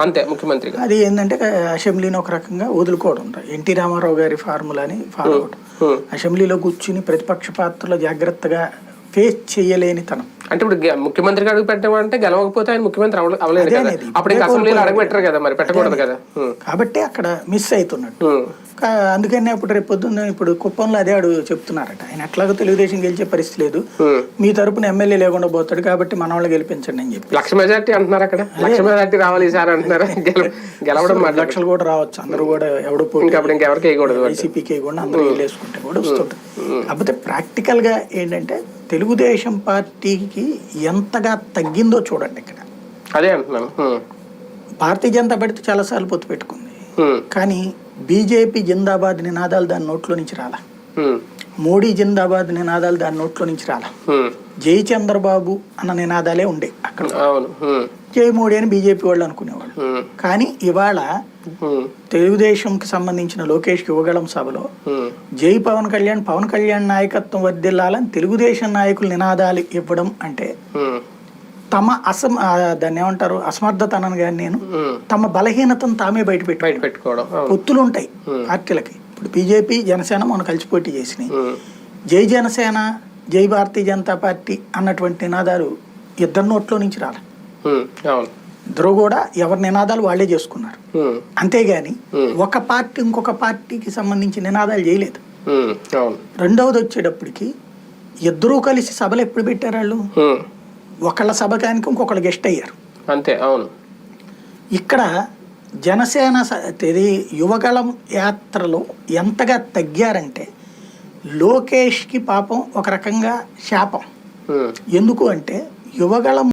అంతే ముఖ్యమంత్రిగా. అది ఏంటంటే అసెంబ్లీని ఒక రకంగా వదులుకోవడం. ఎన్టీ రామారావు గారి ఫార్ములాని ఫాలో అవడం. అసెంబ్లీలో కూర్చుని ప్రతిపక్ష పాత్రలో జాగ్రత్తగా ఫేస్ చేయలేని తనం అంటే ఇప్పుడు ముఖ్యమంత్రికి అడుగు పెట్టమంటే గెలవకపోతే ఆయన ముఖ్యమంత్రి అవల- అవలేదు కదా. అప్పుడు ఇంకా అసెంబ్లీలో అడుగు పెట్టరు కదా మరి పెట్టకూడదు కదా. కాబట్టి అక్కడ మిస్ అవుతున్నట్టు. అందుకనే ఇప్పుడు రేపు పొద్దున్న ఇప్పుడు కుప్పంలో అదే అడుగు చెప్తున్నారట. ఆయన ఎట్లాగో తెలుగుదేశం గెలిచే పరిస్థితి లేదు. మీ తరపున ఎమ్మెల్యే లేకుండా పోతాడు కాబట్టి మన వాళ్ళు గెలిపించండి అని చెప్పి లక్ష మెజార్టీ అంటున్నారు అక్కడ. లక్ష మెజార్టీ రావాలి ఈసారి అంటున్నారా. గెల- గెలవడం లక్షలు కూడా రావచ్చు. అందరూ కూడా ఎవడు అప్పుడు ఇంకెవరికి వేయకూడదు వైసీపీకి కూడా అందరూ వేసుకుంటే కూడా వస్తుంటుంది. కాకపోతే ప్రాక్టికల్గా ఏంటంటే తెలుగుదేశం పార్టీకి ఎంతగా తగ్గిందో చూడండి ఇక్కడ అదే అంటున్నాను. భారతీయ జనతా పార్టీ చాలాసార్లు పొత్తు పెట్టుకుంది. కానీ బీజేపీ జిందాబాద్ నినాదాలు దాని నోట్లో నుంచి రాలా. మోడీ జిందాబాద్ నినాదాలు దాని నోట్లో నుంచి రాలా. జై చంద్రబాబు అన్న నినాదాలే ఉండే అక్కడ అవును హ్మ్. జై మోడీ అని బీజేపీ వాళ్ళు అనుకునేవాళ్ళు. కానీ ఇవాళ. తెలుగుదేశంకి సంబంధించిన లోకేష్ యువగళం సభలో. జై పవన్ కళ్యాణ్ పవన్ కళ్యాణ్ నాయకత్వం వర్దిల్లాలని తెలుగుదేశం నాయకులు నినాదాలు ఇవ్వడం అంటే. తమ అసమ దాన్ని ఏమంటారు అసమర్థతనని కానీ నేను. తమ బలహీనతను తామే బయట పెట్టు బయట పెట్టుకోవడం పొత్తులు ఉంటాయి పార్టీలకి ఇప్పుడు బీజేపీ జనసేన మనం కలిసి పోటీ చేసినాయి. జై జనసేన జై భారతీయ జనతా పార్టీ అన్నటువంటి నినాదాలు ఇద్దరి నోట్లో నుంచి రాలే ఇద్దరు కూడా ఎవరి నినాదాలు వాళ్ళే చేసుకున్నారు. హ్మ్. అంతేగాని ఒక పార్టీ ఇంకొక పార్టీకి సంబంధించి నినాదాలు చేయలేదు. రెండవది వచ్చేటప్పటికి ఇద్దరూ కలిసి సభలు ఎప్పుడు పెట్టారు వాళ్ళు. ఒకళ్ళ సభకానికి ఇంకొకళ్ళు గెస్ట్ అయ్యారు. అంతే అవును. ఇక్కడ జనసేన ఇది యువగళం యాత్రలో ఎంతగా తగ్గారంటే లోకేష్కి పాపం ఒక రకంగా శాపం. ఎందుకు అంటే యువగళం